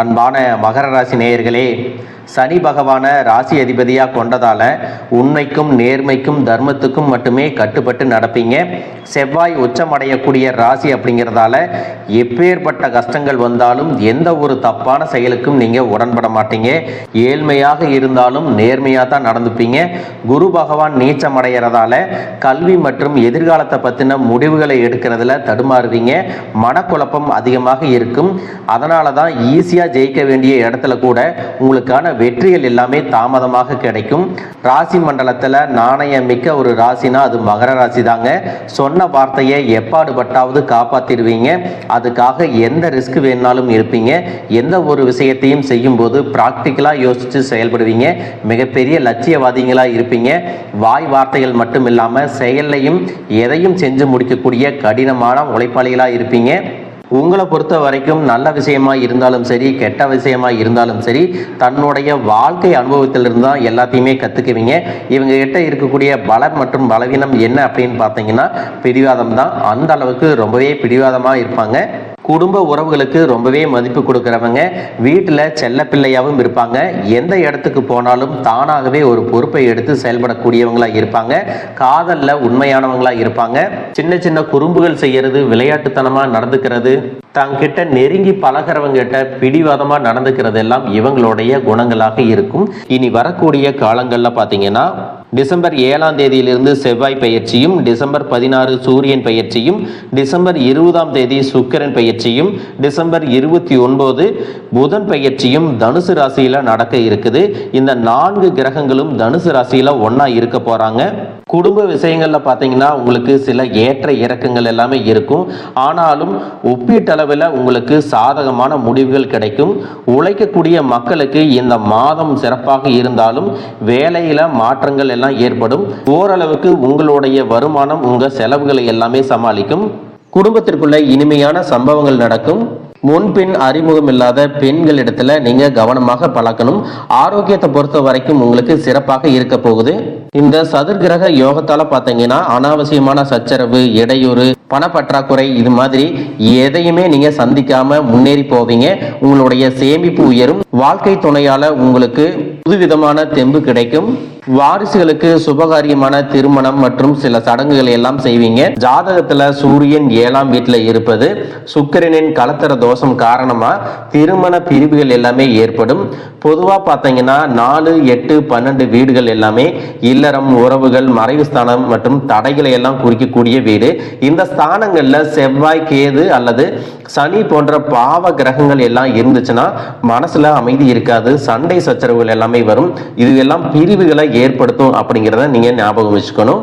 அன்பான மகர ராசி நேயர்களே சனி பகவானை ராசி அதிபதியாக கொண்டதால உண்மைக்கும் நேர்மைக்கும் தர்மத்துக்கும் மட்டுமே கட்டுப்பட்டு நடப்பீங்க. செவ்வாய் உச்சமடையக்கூடிய ராசி அப்படிங்கிறதால எப்பேற்பட்ட கஷ்டங்கள் வந்தாலும் எந்த ஒரு தப்பான செயலுக்கும் நீங்கள் உடன்பட மாட்டீங்க. ஏழ்மையாக இருந்தாலும் நேர்மையாக தான் நடந்துப்பீங்க. குரு பகவான் நீச்சம் அடைகிறதால கல்வி மற்றும் எதிர்காலத்தை பற்றின முடிவுகளை எடுக்கிறதுல தடுமாறுவீங்க. மனக்குழப்பம் அதிகமாக இருக்கும். அதனால தான் ஈஸியாக ஜெயிக்க வேண்டிய இடத்துல கூட உங்களுக்கான வெற்றிகள் எல்லாமே தாமதமாக கிடைக்கும். ராசி மண்டலத்தில் நாணயம் மிக்க ஒரு ராசினா அது மகர ராசி தாங்க சொன்ன வார்த்தையை எப்பாடுபட்டாவது காப்பாற்றிடுவீங்க அதுக்காக எந்த ரிஸ்க் வேணாலும் இருப்பீங்க. எந்த ஒரு விஷயத்தையும் செய்யும்போது ப்ராக்டிக்கலாக யோசித்து செயல்படுவீங்க. மிகப்பெரிய லட்சியவாதிகளாக இருப்பீங்க. வாய் வார்த்தைகள் மட்டும் இல்லாமல் செயல்லையும் எதையும் செஞ்சு முடிக்கக்கூடிய கடினமான உழைப்பாளிகளாக இருப்பீங்க. உங்களை பொறுத்த வரைக்கும் நல்ல விஷயமா இருந்தாலும் சரி கெட்ட விஷயமா இருந்தாலும் சரி தன்னுடைய வாழ்க்கை அனுபவத்திலிருந்து தான் எல்லாத்தையுமே கற்றுக்குவீங்க இவங்க கிட்ட இருக்கக்கூடிய பலம் மற்றும் பலவீனம் என்ன அப்படின்னு பார்த்தீங்கன்னா பிடிவாதம் தான். அந்த அளவுக்கு ரொம்பவே பிடிவாதமாக இருப்பாங்க. குடும்ப உறவுகளுக்கு ரொம்பவே மதிப்பு கொடுக்குறவங்க வீட்டில் செல்ல பிள்ளையாகவும் இருப்பாங்க. எந்த இடத்துக்கு போனாலும் தானாகவே ஒரு பொறுப்பை எடுத்து செயல்படக்கூடியவங்களாக இருப்பாங்க. காதலில் உண்மையானவங்களாக இருப்பாங்க. சின்ன சின்ன குறும்புகள் செய்யறது விளையாட்டுத்தனமாக நடந்துக்கிறது தங்கிட்ட நெருங்கி பழகிறவங்கிட்ட பிடிவாதமாக நடந்துக்கிறது எல்லாம் இவங்களுடைய குணங்களாக இருக்கும். இனி வரக்கூடிய காலங்களில் பார்த்தீங்கன்னா டிசம்பர் ஏழாம் தேதியிலிருந்து செவ்வாய் பயிற்சியும் டிசம்பர் பதினாறு சூரியன் பயிற்சியும் டிசம்பர் இருபதாம் தேதி சுக்கிரன் பயிற்சியும் டிசம்பர் இருபத்தி ஒன்பது புதன் பயிற்சியும் தனுசு ராசியில் நடக்க இருக்குது. இந்த நான்கு கிரகங்களும் தனுசு ராசியில் ஒன்றா இருக்க போகிறாங்க குடும்ப விஷயங்களில் பார்த்தீங்கன்னா உங்களுக்கு சில ஏற்ற இறக்கங்கள் எல்லாமே இருக்கும். ஆனாலும் ஒப்பீட்டளவில் உங்களுக்கு சாதகமான முடிவுகள் கிடைக்கும். உழைக்கக்கூடிய மக்களுக்கு இந்த மாதம் சிறப்பாக இருந்தாலும் வேலையில் மாற்றங்கள் எல்லாம் ஏற்படும். ஓரளவுக்கு உங்களுடைய வருமானம் உங்க செலவுகளை எல்லாமே சமாளிக்கும். குடும்பத்திற்குள்ள இனிமையான சம்பவங்கள் நடக்கும். முன்பின் அறிமுகம் இல்லாத பெண்களிடத்துல நீங்க கவனமாக பழக்கணும். ஆரோக்கியத்தை பொறுத்த வரைக்கும் உங்களுக்கு சிறப்பாக இருக்க போகுது. இந்த சதுர்கிரக யோகத்தால பாத்தீங்கன்னா அனாவசியமான சச்சரவு இடையூறு பணப்பற்றாக்குறை இது மாதிரி எதையுமே நீங்க சந்திக்காம முன்னேறி போவீங்க. உங்களுடைய சேமிப்பு உயரும். வாழ்க்கை துணையால உங்களுக்கு புதுவிதமான தெம்பு கிடைக்கும். வாரிசுகளுக்கு சுபகாரியமான திருமணம் மற்றும் சில சடங்குகளை எல்லாம் செய்வீங்க. ஜாதகத்துல சூரியன் ஏழாம் வீட்டுல இருப்பது சுக்கிரனின் கலத்தர தோஷம் காரணமா திருமண பிரிவுகள் எல்லாமே ஏற்படும். பொதுவா பார்த்தீங்கன்னா நாலு எட்டு பன்னெண்டு வீடுகள் எல்லாமே இல்லறம் உறவுகள் மறைவு ஸ்தானம் மற்றும் தடைகளை எல்லாம் குறிக்கக்கூடிய வீடு. இந்த ஸ்தானங்கள்ல செவ்வாய் கேது அல்லது சனி போன்ற பாவ கிரகங்கள் எல்லாம் இருந்துச்சுன்னா மனசுல அமைதி இருக்காது. சண்டை சச்சரவுகள் எல்லாமே வரும். இது எல்லாம் பிரிவுகளை ஏற்படுத்தும் அப்படிங்கிறத நீங்க ஞாபகம் வச்சுக்கணும்.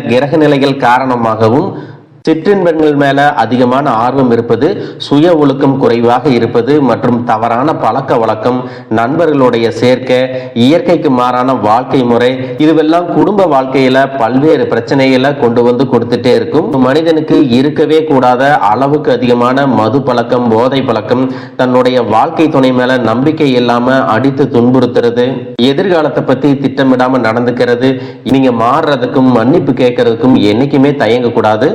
கிரக நிலைகள் காரணமாகவும் சிற்றின்பங்கள் மேல அதிகமான ஆர்வம் இருப்பது சுய ஒழுக்கம் குறைவாக இருப்பது மற்றும் தவறான பழக்க வழக்கம் நண்பர்களுடைய சேர்க்கை இயற்கைக்கு மாறான வாழ்க்கை முறை இதுவெல்லாம் குடும்ப வாழ்க்கையில பல்வேறு பிரச்சனைகளை கொண்டு வந்து கொடுத்துட்டே இருக்கும். மனிதனுக்கு இருக்கவே கூடாத அளவுக்கு அதிகமான மது பழக்கம் போதை பழக்கம் தன்னுடைய வாழ்க்கை துணை மேல நம்பிக்கை இல்லாம அடித்து துன்புறுத்துறது எதிர்காலத்தை பத்தி திட்டமிடாம நடந்துக்கிறது நீங்க மாறுறதுக்கும் மன்னிப்பு கேட்கறதுக்கும் என்னைக்குமே தயங்க கூடாது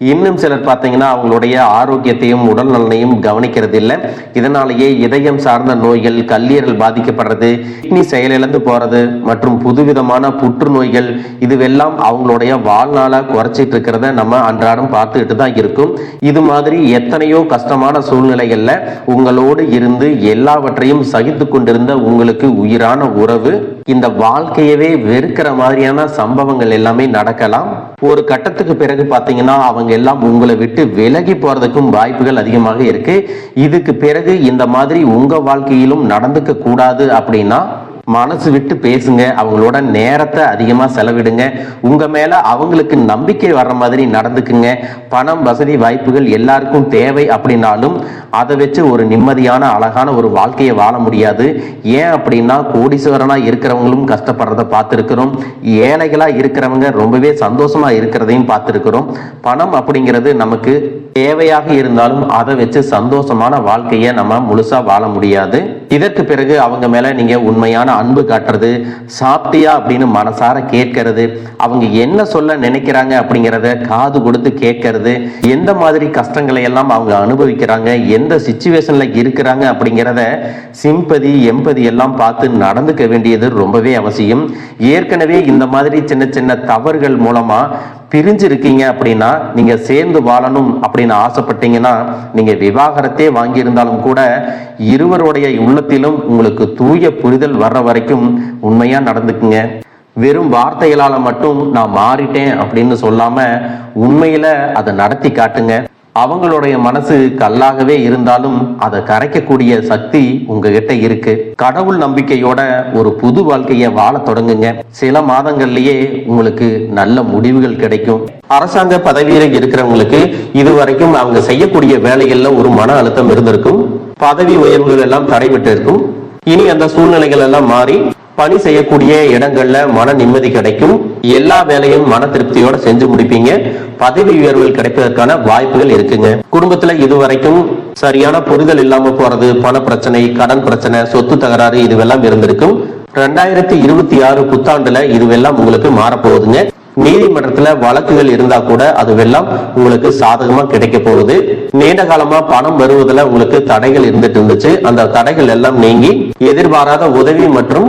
இன்னும் சிலர் பார்த்தீங்கன்னா அவங்களுடைய ஆரோக்கியத்தையும் உடல் நலனையும் கவனிக்கிறது இல்லை இதனாலேயே இதயம் சார்ந்த நோய்கள் கல்லீரல் பாதிக்கப்படுறது கிட்னி செயலிழந்து போறது மற்றும் புதுவிதமான புற்றுநோய்கள் இதுவெல்லாம் அவங்களுடைய வாழ்நாளா குறைச்சிட்டு இருக்கிறத நம்ம அன்றாடம் பார்த்துக்கிட்டு தான் இருக்கும். இது மாதிரி எத்தனையோ கஷ்டமான சூழ்நிலைகள்ல உங்களோடு இருந்து எல்லாவற்றையும் சகித்து கொண்டிருந்த உங்களுக்கு உயிரான உறவு இந்த வாழ்க்கையவே வெறுக்கிற மாதிரியான சம்பவங்கள் எல்லாமே நடக்கலாம். ஒரு கட்டத்துக்கு பிறகு பார்த்தீங்கன்னா அவங்க எல்லாம் உங்களை விட்டு விலகி போறதுக்கும் வாய்ப்புகள் அதிகமாக இருக்கு. இதுக்கு பிறகு இந்த மாதிரி உங்க வாழ்க்கையிலும் நடந்துக்க கூடாது அப்படின்னா மனசு விட்டு பேசுங்க அவங்களோட நேரத்தை அதிகமாக செலவிடுங்க. உங்க மேல அவங்களுக்கு நம்பிக்கை வர்ற மாதிரி நடந்துக்குங்க. பணம் வசதி வாய்ப்புகள் எல்லாருக்கும் தேவை அப்படின்னாலும் அதை வச்சு ஒரு நிம்மதியான அழகான ஒரு வாழ்க்கையை வாழ முடியாது. ஏன் அப்படின்னா கோடீஸ்வரனா இருக்கிறவங்களும் கஷ்டப்படுறத பார்த்துருக்கிறோம். ஏழைகளா இருக்கிறவங்க ரொம்பவே சந்தோஷமா இருக்கிறதையும் பார்த்துருக்கிறோம். பணம் அப்படிங்கிறது நமக்கு தேவையாக இருந்தாலும் அதை வச்சு சந்தோஷமான வாழ்க்கையை நம்ம முழுசா வாழ முடியாது. இதற்கு பிறகு அவங்க மேல நீங்க உண்மையான அன்பு காட்டுறது சாப்பிட்டியா அப்படின்னு மனசார கேட்கறது அவங்க என்ன சொல்ல நினைக்கிறாங்க அப்படிங்கிறத காது கொடுத்து கேட்கறது எந்த மாதிரி கஷ்டங்களை எல்லாம் அவங்க அனுபவிக்கிறாங்க எந்த சுச்சுவேஷன்ல இருக்கிறாங்க அப்படிங்கிறத சிம்பதி எம்பதி எல்லாம் பார்த்து நடந்துக்க வேண்டியது ரொம்பவே அவசியம். ஏற்கனவே இந்த மாதிரி சின்ன சின்ன தவறுகள் மூலமா பிரிஞ்சிருக்கீங்க அப்படின்னா நீங்க சேர்ந்து வாழணும் அப்படின்னு ஆசைப்பட்டீங்கன்னா நீங்க விவாகரத்தே வாங்கியிருந்தாலும் கூட இருவருடைய உள்ளத்திலும் உங்களுக்கு தூய புரிதல் வர்ற வரைக்கும் உண்மையா நடந்துக்குங்க. வெறும் வார்த்தைகளால மட்டும் நான் மாறிட்டேன் அப்படின்னு சொல்லாம உண்மையில அதை நடத்தி காட்டுங்க. அவங்களுடைய மனசு கல்லாகவே இருந்தாலும் அதை கரைக்கக்கூடிய சக்தி உங்ககிட்ட இருக்கு. கடவுள் நம்பிக்கையோட ஒரு புது வாழ்க்கையை வாழ தொடங்குங்க. சில மாதங்கள்லயே உங்களுக்கு நல்ல முடிவுகள் கிடைக்கும். அரசாங்க பதவியில இருக்கிறவங்களுக்கு இதுவரைக்கும் அவங்க செய்யக்கூடிய வேலைகள்ல ஒரு மன அழுத்தம் இருந்திருக்கும். பதவி உயர்வுகள் எல்லாம் தடைபட்டு இருக்கும். இனி அந்த சூழ்நிலைகள் எல்லாம் மாறி பணி செய்யக்கூடிய இடங்கள்ல மன நிம்மதி கிடைக்கும். எல்லா வேலையும் மன திருப்தியோட செஞ்சு முடிப்பீங்க. பதவி உயர்வுகள் கிடைப்பதற்கான வாய்ப்புகள் இருக்குங்க. குடும்பத்துல இதுவரைக்கும் சரியான புரிதல் இல்லாம போறது பண பிரச்சனை கடன் பிரச்சனை சொத்து தகராறு இதுவெல்லாம் இருந்திருக்கும். ரெண்டாயிரத்தி இருபத்தி ஆறு புத்தாண்டுல இதுவெல்லாம் உங்களுக்கு மாறப்போகுதுங்க. நீதிமன்றத்துல வழக்குகள் இருந்தா கூட அதுவெல்லாம் உங்களுக்கு சாதகமா கிடைக்க போகுது. நீண்ட காலமா பணம் வருவதுல உங்களுக்கு தடைகள் இருந்துட்டு இருந்துச்சு. அந்த தடைகள் எல்லாம் நீங்கி எதிர்பாராத உதவி மற்றும்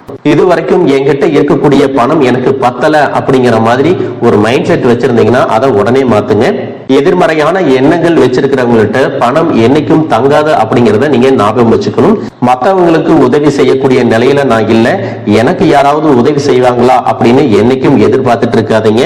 இதுவரைக்கும் என்கிட்ட இருக்கக்கூடிய பணம் எனக்கு பத்தல அப்படிங்கிற மாதிரி ஒரு மைண்ட் செட் வச்சிருந்தீங்கன்னா அதை உடனே மாத்துங்க. எதிர்மறையான எண்ணங்கள் வச்சிருக்கிறவங்கள்ட்ட பணம் என்னைக்கும் தங்காது அப்படிங்கிறத நீங்க ஞாபகம் வச்சுக்கணும். மற்றவங்களுக்கு உதவி செய்யக்கூடிய நிலையில நான் இல்ல. எனக்கு யாராவது உதவி செய்வாங்களா அப்படின்னு என்னைக்கும் எதிர்பார்த்துட்டு இருக்காதீங்க.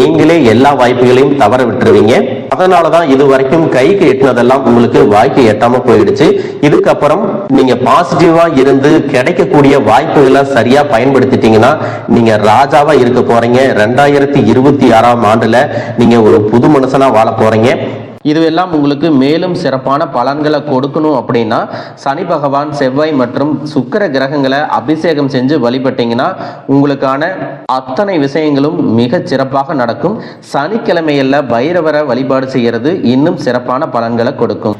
நீங்களே எல்லா வாய்ப்புகளையும் தவற விட்டுருவீங்க. அதனாலதான் இது வரைக்கும் கைக்கு எட்டினதெல்லாம் உங்களுக்கு வாய்க்கு எட்டாம போயிடுச்சு. இதுக்கப்புறம் நீங்க பாசிட்டிவா இருந்து கிடைக்கக்கூடிய வாய்ப்புகளை சரியா பயன்படுத்திட்டீங்கன்னா நீங்க ராஜாவா இருக்க போறீங்க. ரெண்டாயிரத்தி இருபத்தி ஆறாம் ஆண்டுல நீங்க ஒரு புது மனுஷனா வாழ போறீங்க. இதுவெல்லாம் உங்களுக்கு மேலும் சிறப்பான பலன்களை கொடுக்கணும் அப்படின்னா சனி பகவான் செவ்வாய் மற்றும் சுக்கிர கிரகங்களை அபிஷேகம் செஞ்சு வழிபட்டீங்கன்னா உங்களுக்கான அத்தனை விஷயங்களும் மிக சிறப்பாக நடக்கும். சனிக்கிழமையில் பைரவரை வழிபாடு செய்கிறது இன்னும் சிறப்பான பலன்களை கொடுக்கும்.